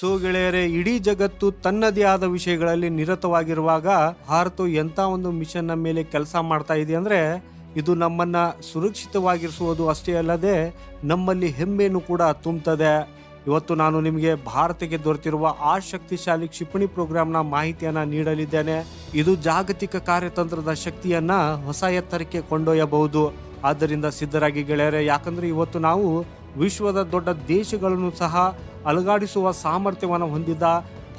So ಗೆಳೆಯರೆ, ಇಡೀ ಜಗತ್ತು ತನ್ನದೇ ಆದ ವಿಷಯಗಳಲ್ಲಿ ನಿರತವಾಗಿರುವಾಗ ಭಾರತ ಎಂಥ ಒಂದು ಮಿಷನ್ ಮೇಲೆ ಕೆಲಸ ಮಾಡ್ತಾ ಇದೆ ಅಂದ್ರೆ, ಇದು ನಮ್ಮನ್ನ ಸುರಕ್ಷಿತವಾಗಿರಿಸುವುದು ಅಷ್ಟೇ ಅಲ್ಲದೆ, ನಮ್ಮಲ್ಲಿ ಹೆಮ್ಮೆಯನ್ನು ಕೂಡ ತುಂಬುತ್ತದೆ. ಇವತ್ತು ನಾನು ನಿಮಗೆ ಭಾರತಕ್ಕೆ ದೊರೆತಿರುವ ಆ ಶಕ್ತಿಶಾಲಿ ಕ್ಷಿಪಣಿ ಪ್ರೋಗ್ರಾಂನ ಮಾಹಿತಿಯನ್ನು ನೀಡಲಿದ್ದೇನೆ. ಇದು ಜಾಗತಿಕ ಕಾರ್ಯತಂತ್ರದ ಶಕ್ತಿಯನ್ನ ಹೊಸ ಎತ್ತರಕ್ಕೆ ಕೊಂಡೊಯ್ಯಬಹುದು. ಆದ್ದರಿಂದ ಸಿದ್ಧರಾಗಿ ಗೆಳೆಯರೆ, ಯಾಕಂದ್ರೆ ಇವತ್ತು ನಾವು ವಿಶ್ವದ ದೊಡ್ಡ ದೇಶಗಳನ್ನು ಸಹ ಅಲುಗಾಡಿಸುವ ಸಾಮರ್ಥ್ಯವನ್ನು ಹೊಂದಿದ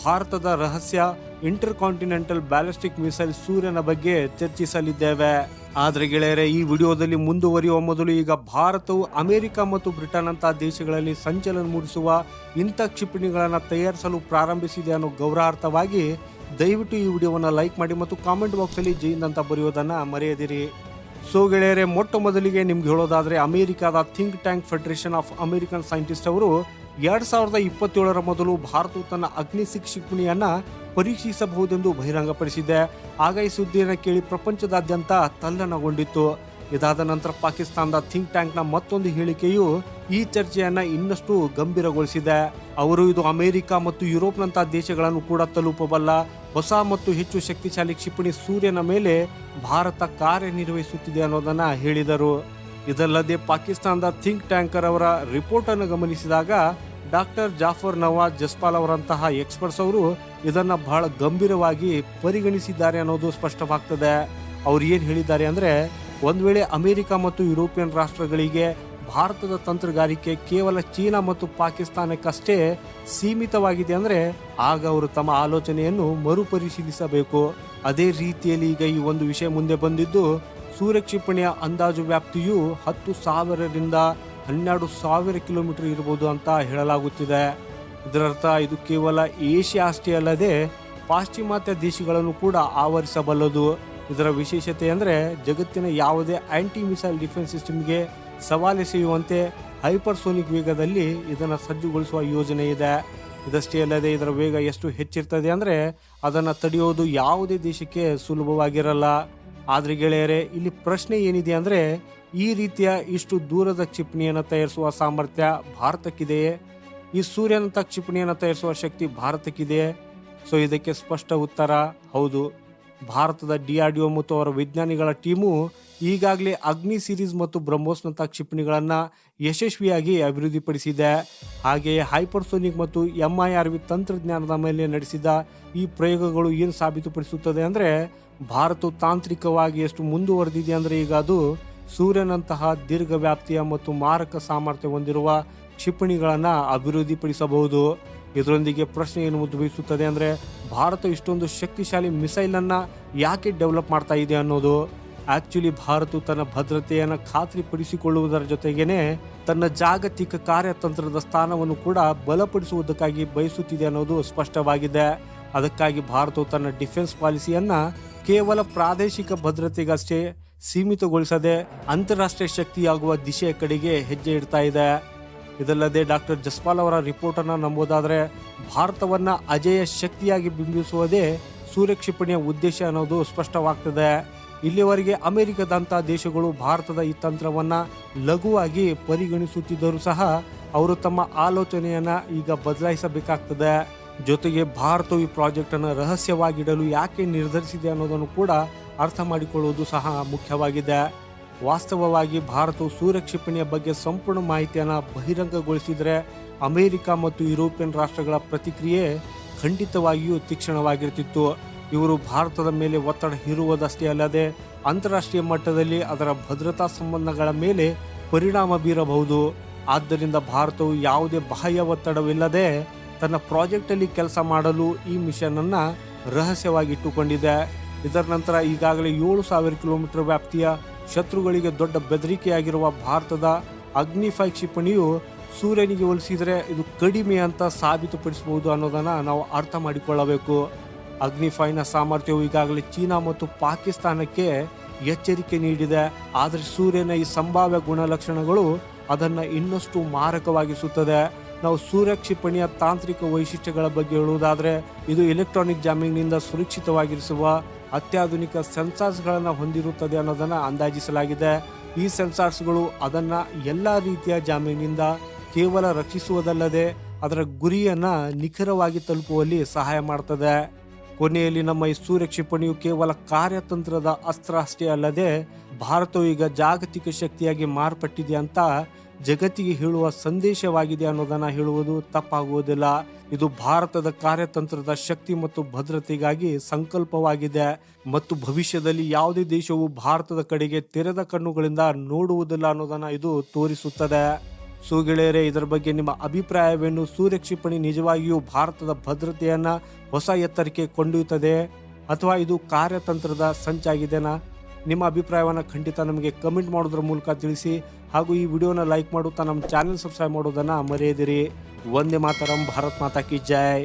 ಭಾರತದ ರಹಸ್ಯ ಇಂಟರ್ ಕಾಂಟಿನೆಂಟಲ್ ಬ್ಯಾಲಿಸ್ಟಿಕ್ ಮಿಸೈಲ್ ಸೂರ್ಯನ ಬಗ್ಗೆ ಚರ್ಚಿಸಲಿದ್ದೇವೆ. ಆದರೆ ಗೆಳೆಯರೆ, ಈ ವಿಡಿಯೋದಲ್ಲಿ ಮುಂದುವರಿಯುವ ಮೊದಲು ಈಗ ಭಾರತವು ಅಮೆರಿಕ ಮತ್ತು ಬ್ರಿಟನ್ ಅಂತ ದೇಶಗಳಲ್ಲಿ ಸಂಚಲನ ಮೂಡಿಸುವ ಇಂಥ ಕ್ಷಿಪಣಿಗಳನ್ನು ತಯಾರಿಸಲು ಪ್ರಾರಂಭಿಸಿದೆ ಅನ್ನೋ ಗೌರವಾರ್ಥವಾಗಿ ದಯವಿಟ್ಟು ಈ ವಿಡಿಯೋವನ್ನು ಲೈಕ್ ಮಾಡಿ ಮತ್ತು ಕಾಮೆಂಟ್ ಬಾಕ್ಸಲ್ಲಿ ಜೈನ್ ಅಂತ ಬರೆಯೋದನ್ನು ಮರೆಯದಿರಿ. ಸೊ ಗೆಳೆಯರೆ, ಮೊಟ್ಟ ಮೊದಲಿಗೆ ನಿಮ್ಗೆ ಹೇಳೋದಾದರೆ ಅಮೆರಿಕದ think tank federation of American scientist ಅವರು ಎರಡ್ ಸಾವಿರದ ಇಪ್ಪತ್ತೇಳರ ಮೊದಲು ಭಾರತವು ತನ್ನ ಅಗ್ನಿ ಸಿಕ್ ಕ್ಷಿಪಣಿಯನ್ನ ಪರೀಕ್ಷಿಸಬಹುದೆಂದು ಬಹಿರಂಗಪಡಿಸಿದೆ. ಆಗ ಈ ಸುದ್ದಿಯನ್ನು ಕೇಳಿ ಪ್ರಪಂಚದಾದ್ಯಂತ ತಲ್ಲಣಗೊಂಡಿತ್ತು. ಇದಾದ ನಂತರ ಪಾಕಿಸ್ತಾನದ ಥಿಂಕ್ ಟ್ಯಾಂಕ್ನ ಮತ್ತೊಂದು ಹೇಳಿಕೆಯು ಈ ಚರ್ಚೆಯನ್ನ ಇನ್ನಷ್ಟು ಗಂಭೀರಗೊಳಿಸಿದೆ. ಅವರು ಇದು ಅಮೆರಿಕ ಮತ್ತು ಯುರೋಪ್ನಂತಹ ದೇಶಗಳನ್ನು ಕೂಡ ತಲುಪಬಲ್ಲ ಹೊಸ ಮತ್ತು ಹೆಚ್ಚು ಶಕ್ತಿಶಾಲಿ ಕ್ಷಿಪಣಿ ಸೂರ್ಯನ ಮೇಲೆ ಭಾರತ ಕಾರ್ಯನಿರ್ವಹಿಸುತ್ತಿದೆ ಅನ್ನೋದನ್ನು ಹೇಳಿದರು. ಇದಲ್ಲದೆ ಪಾಕಿಸ್ತಾನದ ಥಿಂಕ್ ಟ್ಯಾಂಕರ್ ಅವರ ರಿಪೋರ್ಟ್ ಅನ್ನು ಗಮನಿಸಿದಾಗ ಡಾಕ್ಟರ್ ಜಾಫರ್ ನವಾಜ್ ಜಸ್ಪಾಲ್ ಅವರಂತಹ ಎಕ್ಸ್ಪರ್ಟ್ಸ್ ಅವರು ಇದನ್ನ ಬಹಳ ಗಂಭೀರವಾಗಿ ಪರಿಗಣಿಸಿದ್ದಾರೆ ಅನ್ನೋದು ಸ್ಪಷ್ಟವಾಗ್ತದೆ. ಅವ್ರು ಏನ್ ಹೇಳಿದ್ದಾರೆ ಅಂದ್ರೆ, ಒಂದ್ ವೇಳೆ ಅಮೆರಿಕ ಮತ್ತು ಯುರೋಪಿಯನ್ ರಾಷ್ಟ್ರಗಳಿಗೆ ಭಾರತದ ತಂತ್ರಗಾರಿಕೆ ಕೇವಲ ಚೀನಾ ಮತ್ತು ಪಾಕಿಸ್ತಾನಕ್ಕಷ್ಟೇ ಸೀಮಿತವಾಗಿದೆ ಅಂದ್ರೆ, ಆಗ ಅವರು ತಮ್ಮ ಆಲೋಚನೆಯನ್ನು ಮರುಪರಿಶೀಲಿಸಬೇಕು. ಅದೇ ರೀತಿಯಲ್ಲಿ ಈಗ ಈ ಒಂದು ವಿಷಯ ಮುಂದೆ ಬಂದಿದ್ದು ಸೂರ್ಯ ಕ್ಷಿಪಣಿಯ ಅಂದಾಜು ವ್ಯಾಪ್ತಿಯು ಹತ್ತು ಸಾವಿರದಿಂದ ಹನ್ನೆರಡು ಸಾವಿರ ಕಿಲೋಮೀಟರ್ ಇರಬಹುದು ಅಂತ ಹೇಳಲಾಗುತ್ತಿದೆ. ಇದರರ್ಥ ಇದು ಕೇವಲ ಏಷ್ಯಾ ಅಷ್ಟೇ ಅಲ್ಲದೆ ಪಾಶ್ಚಿಮಾತ್ಯ ದೇಶಗಳನ್ನು ಕೂಡ ಆವರಿಸಬಲ್ಲದು. ಇದರ ವಿಶೇಷತೆ ಅಂದರೆ ಜಗತ್ತಿನ ಯಾವುದೇ ಆಂಟಿ ಮಿಸೈಲ್ ಡಿಫೆನ್ಸ್ ಸಿಸ್ಟಮ್ಗೆ ಸವಾಲೆಸೆಯುವಂತೆ ಹೈಪರ್ಸೋನಿಕ್ ವೇಗದಲ್ಲಿ ಇದನ್ನು ಸಜ್ಜುಗೊಳಿಸುವ ಯೋಜನೆ ಇದೆ. ಇದಷ್ಟೇ ಅಲ್ಲದೆ ಇದರ ವೇಗ ಎಷ್ಟು ಹೆಚ್ಚಿರ್ತದೆ ಅಂದರೆ ಅದನ್ನು ತಡೆಯೋದು ಯಾವುದೇ ದೇಶಕ್ಕೆ ಸುಲಭವಾಗಿರಲ್ಲ. ಆದ್ರೆ ಗೆಳೆಯರೇ, ಇಲ್ಲಿ ಪ್ರಶ್ನೆ ಏನಿದೆ ಅಂದರೆ, ಈ ರೀತಿಯ ಇಷ್ಟು ದೂರದ ಕ್ಷಿಪಣಿಯನ್ನು ತಯಾರಿಸುವ ಸಾಮರ್ಥ್ಯ ಭಾರತಕ್ಕಿದೆಯೇ? ಈ ಸೂರ್ಯನಂಥ ಕ್ಷಿಪಣಿಯನ್ನು ತಯಾರಿಸುವ ಶಕ್ತಿ ಭಾರತಕ್ಕಿದೆಯೇ? ಸೊ ಇದಕ್ಕೆ ಸ್ಪಷ್ಟ ಉತ್ತರ ಹೌದು. ಭಾರತದ ಡಿ ಆರ್ ಡಿ ಒ ಮತ್ತು ಅವರ ವಿಜ್ಞಾನಿಗಳ ಟೀಮು ಈಗಾಗಲೇ ಅಗ್ನಿ ಸಿರೀಸ್ ಮತ್ತು ಬ್ರಹ್ಮೋಸ್ನಂಥ ಕ್ಷಿಪಣಿಗಳನ್ನು ಯಶಸ್ವಿಯಾಗಿ ಅಭಿವೃದ್ಧಿಪಡಿಸಿದೆ. ಹಾಗೆಯೇ ಹೈಪರ್ಸೋನಿಕ್ ಮತ್ತು ಎಂ ಐ ಆರ್ ವಿ ತಂತ್ರಜ್ಞಾನದ ಮೇಲೆ ನಡೆಸಿದ ಈ ಪ್ರಯೋಗಗಳು ಏನು ಸಾಬೀತುಪಡಿಸುತ್ತದೆ ಅಂದರೆ ಭಾರತವು ತಾಂತ್ರಿಕವಾಗಿ ಎಷ್ಟು ಮುಂದುವರೆದಿದೆ ಅಂದರೆ ಈಗ ಅದು ಸೂರ್ಯನಂತಹ ದೀರ್ಘ ವ್ಯಾಪ್ತಿಯ ಮತ್ತು ಮಾರಕ ಸಾಮರ್ಥ್ಯ ಹೊಂದಿರುವ ಕ್ಷಿಪಣಿಗಳನ್ನು ಅಭಿವೃದ್ಧಿಪಡಿಸಬಹುದು. ಇದರೊಂದಿಗೆ ಪ್ರಶ್ನೆ ಏನು ಉದ್ಭವಿಸುತ್ತದೆ ಅಂದರೆ ಭಾರತ ಇಷ್ಟೊಂದು ಶಕ್ತಿಶಾಲಿ ಮಿಸೈಲನ್ನು ಯಾಕೆ ಡೆವಲಪ್ ಮಾಡ್ತಾ ಇದೆ ಅನ್ನೋದು. ಆಕ್ಚುಲಿ ಭಾರತ ತನ್ನ ಭದ್ರತೆಯನ್ನು ಖಾತ್ರಿಪಡಿಸಿಕೊಳ್ಳುವುದರ ಜೊತೆಗೇನೆ ತನ್ನ ಜಾಗತಿಕ ಕಾರ್ಯತಂತ್ರದ ಸ್ಥಾನವನ್ನು ಕೂಡ ಬಲಪಡಿಸುವುದಕ್ಕಾಗಿ ಬಯಸುತ್ತಿದೆ ಅನ್ನೋದು ಸ್ಪಷ್ಟವಾಗಿದೆ. ಅದಕ್ಕಾಗಿ ಭಾರತವು ತನ್ನ ಡಿಫೆನ್ಸ್ ಪಾಲಿಸಿಯನ್ನ ಕೇವಲ ಪ್ರಾದೇಶಿಕ ಭದ್ರತೆಗಷ್ಟೇ ಸೀಮಿತಗೊಳಿಸದೆ ಅಂತಾರಾಷ್ಟ್ರೀಯ ಶಕ್ತಿಯಾಗುವ ದಿಶೆಯ ಕಡೆಗೆ ಹೆಜ್ಜೆ ಇಡ್ತಾ ಇದೆ. ಇದಲ್ಲದೆ ಡಾಕ್ಟರ್ ಜಸ್ಪಾಲ್ ಅವರ ರಿಪೋರ್ಟ್ ನಂಬೋದಾದರೆ ಭಾರತವನ್ನು ಅಜೇಯ ಶಕ್ತಿಯಾಗಿ ಬಿಂಬಿಸುವುದೇ ಸೂರ್ಯ ಕ್ಷಿಪಣಿಯ ಉದ್ದೇಶ ಅನ್ನೋದು ಸ್ಪಷ್ಟವಾಗ್ತದೆ. ಇಲ್ಲಿವರೆಗೆ ಅಮೆರಿಕದಂಥ ದೇಶಗಳು ಭಾರತದ ಈ ತಂತ್ರವನ್ನು ಲಘುವಾಗಿ ಪರಿಗಣಿಸುತ್ತಿದ್ದರೂ ಸಹ ಅವರು ತಮ್ಮ ಆಲೋಚನೆಯನ್ನ ಈಗ ಬದಲಾಯಿಸಬೇಕಾಗ್ತದೆ. ಜೊತೆಗೆ ಭಾರತವು ಈ ಪ್ರಾಜೆಕ್ಟನ್ನು ರಹಸ್ಯವಾಗಿಡಲು ಯಾಕೆ ನಿರ್ಧರಿಸಿದೆ ಅನ್ನೋದನ್ನು ಕೂಡ ಅರ್ಥ ಮಾಡಿಕೊಳ್ಳುವುದು ಸಹ ಮುಖ್ಯವಾಗಿದೆ. ವಾಸ್ತವವಾಗಿ ಭಾರತವು ಸೂರ್ಯ ಕ್ಷಿಪಣಿಯ ಬಗ್ಗೆ ಸಂಪೂರ್ಣ ಮಾಹಿತಿಯನ್ನು ಬಹಿರಂಗಗೊಳಿಸಿದರೆ ಅಮೆರಿಕ ಮತ್ತು ಯುರೋಪಿಯನ್ ರಾಷ್ಟ್ರಗಳ ಪ್ರತಿಕ್ರಿಯೆ ಖಂಡಿತವಾಗಿಯೂ ತೀಕ್ಷ್ಣವಾಗಿರ್ತಿತ್ತು. ಇವರು ಭಾರತದ ಮೇಲೆ ಒತ್ತಡ ಹೇರುವುದಷ್ಟೇ ಅಲ್ಲದೆ ಅಂತಾರಾಷ್ಟ್ರೀಯ ಮಟ್ಟದಲ್ಲಿ ಅದರ ಭದ್ರತಾ ಸಂಬಂಧಗಳ ಮೇಲೆ ಪರಿಣಾಮ ಬೀರಬಹುದು. ಆದ್ದರಿಂದ ಭಾರತವು ಯಾವುದೇ ಬಾಹ್ಯ ಒತ್ತಡವಿಲ್ಲದೆ ತನ್ನ ಪ್ರಾಜೆಕ್ಟಲ್ಲಿ ಕೆಲಸ ಮಾಡಲು ಈ ಮಿಷನ್ ಅನ್ನ ರಹಸ್ಯವಾಗಿ ಇಟ್ಟುಕೊಂಡಿದೆ ಇದರ ನಂತರ ಈಗಾಗಲೇ ಏಳು ಸಾವಿರ ಕಿಲೋಮೀಟರ್ ವ್ಯಾಪ್ತಿಯ ಶತ್ರುಗಳಿಗೆ ದೊಡ್ಡ ಬೆದರಿಕೆಯಾಗಿರುವ ಭಾರತದ ಅಗ್ನಿಫೈ ಕ್ಷಿಪಣಿಯು ಸೂರ್ಯನಿಗೆ ಹೋಲಿಸಿದರೆ ಇದು ಕಡಿಮೆ ಅಂತ ಸಾಬೀತುಪಡಿಸಬಹುದು ಅನ್ನೋದನ್ನು ನಾವು ಅರ್ಥ ಮಾಡಿಕೊಳ್ಳಬೇಕು. ಅಗ್ನಿಫೈನ ಸಾಮರ್ಥ್ಯವು ಈಗಾಗಲೇ ಚೀನಾ ಮತ್ತು ಪಾಕಿಸ್ತಾನಕ್ಕೆ ಎಚ್ಚರಿಕೆ ನೀಡಿದೆ. ಆದರೆ ಸೂರ್ಯನ ಈ ಸಂಭಾವ್ಯ ಗುಣಲಕ್ಷಣಗಳು ಅದನ್ನು ಇನ್ನಷ್ಟು ಮಾರಕವಾಗಿಸುತ್ತದೆ. ನಾವು ಸೂರ್ಯ ಕ್ಷಿಪಣಿಯ ತಾಂತ್ರಿಕ ವೈಶಿಷ್ಟ್ಯಗಳ ಬಗ್ಗೆ ಹೇಳುವುದಾದರೆ, ಇದು ಎಲೆಕ್ಟ್ರಾನಿಕ್ ಜಾಮಿಂಗ್ನಿಂದ ಸುರಕ್ಷಿತವಾಗಿರಿಸುವ ಅತ್ಯಾಧುನಿಕ ಸೆನ್ಸಾರ್ಸ್ಗಳನ್ನು ಹೊಂದಿರುತ್ತದೆ ಅನ್ನೋದನ್ನು ಅಂದಾಜಿಸಲಾಗಿದೆ. ಈ ಸೆನ್ಸಾರ್ಸ್ಗಳು ಅದನ್ನು ಎಲ್ಲ ರೀತಿಯ ಜಾಮೀನಿಂದ ಕೇವಲ ರಕ್ಷಿಸುವುದಲ್ಲದೆ ಅದರ ಗುರಿಯನ್ನು ನಿಖರವಾಗಿ ತಲುಪುವಲ್ಲಿ ಸಹಾಯ ಮಾಡ್ತದೆ. ಕೊನೆಯಲ್ಲಿ ನಮ್ಮ ಈ ಸೂರ್ಯ ಕ್ಷಿಪಣಿಯು ಕೇವಲ ಕಾರ್ಯತಂತ್ರದ ಅಸ್ತ್ರ ಅಷ್ಟೇ ಅಲ್ಲದೆ, ಭಾರತವು ಈಗ ಜಾಗತಿಕ ಶಕ್ತಿಯಾಗಿ ಮಾರ್ಪಟ್ಟಿದೆ ಅಂತ ಜಗತ್ತಿಗೆ ಹೇಳುವ ಸಂದೇಶವಾಗಿದೆ ಅನ್ನೋದನ್ನ ಹೇಳುವುದು ತಪ್ಪಾಗುವುದಿಲ್ಲ. ಇದು ಭಾರತದ ಕಾರ್ಯತಂತ್ರದ ಶಕ್ತಿ ಮತ್ತು ಭದ್ರತೆಗಾಗಿ ಸಂಕಲ್ಪವಾಗಿದೆ. ಮತ್ತು ಭವಿಷ್ಯದಲ್ಲಿ ಯಾವುದೇ ದೇಶವು ಭಾರತದ ಕಡೆಗೆ ತೆರೆದ ಕಣ್ಣುಗಳಿಂದ ನೋಡುವುದಿಲ್ಲ ಅನ್ನೋದನ್ನ ಇದು ತೋರಿಸುತ್ತದೆ. ಸೊ ಗೆಳೆಯರೆ, ಇದರ ಬಗ್ಗೆ ನಿಮ್ಮ ಅಭಿಪ್ರಾಯವೇನು? ಸೂರ್ಯ ಕ್ಷಿಪಣಿ ನಿಜವಾಗಿಯೂ ಭಾರತದ ಭದ್ರತೆಯನ್ನ ಹೊಸ ಎತ್ತರಕ್ಕೆ ಕೊಂಡೊಯ್ಯುತ್ತದೆ ಅಥವಾ ಇದು ಕಾರ್ಯತಂತ್ರದ ಸಂಚಾಗಿದೆನಾ? ನಿಮ್ಮ ಅಭಿಪ್ರಾಯವನ್ನು ಖಂಡಿತ ನಮಗೆ ಕಮೆಂಟ್ ಮಾಡೋದ್ರ ಮೂಲಕ ತಿಳಿಸಿ ಹಾಗೂ ಈ ವಿಡಿಯೋನ ಲೈಕ್ ಮಾಡುತ್ತಾ ನಮ್ಮ ಚಾನೆಲ್ ಸಬ್ಸ್ಕ್ರೈಬ್ ಮಾಡೋದನ್ನು ಮರೆಯದಿರಿ. ವಂದೇ ಮಾತರಂ, ಭಾರತ್ ಮಾತಾ ಕಿ ಜೈ.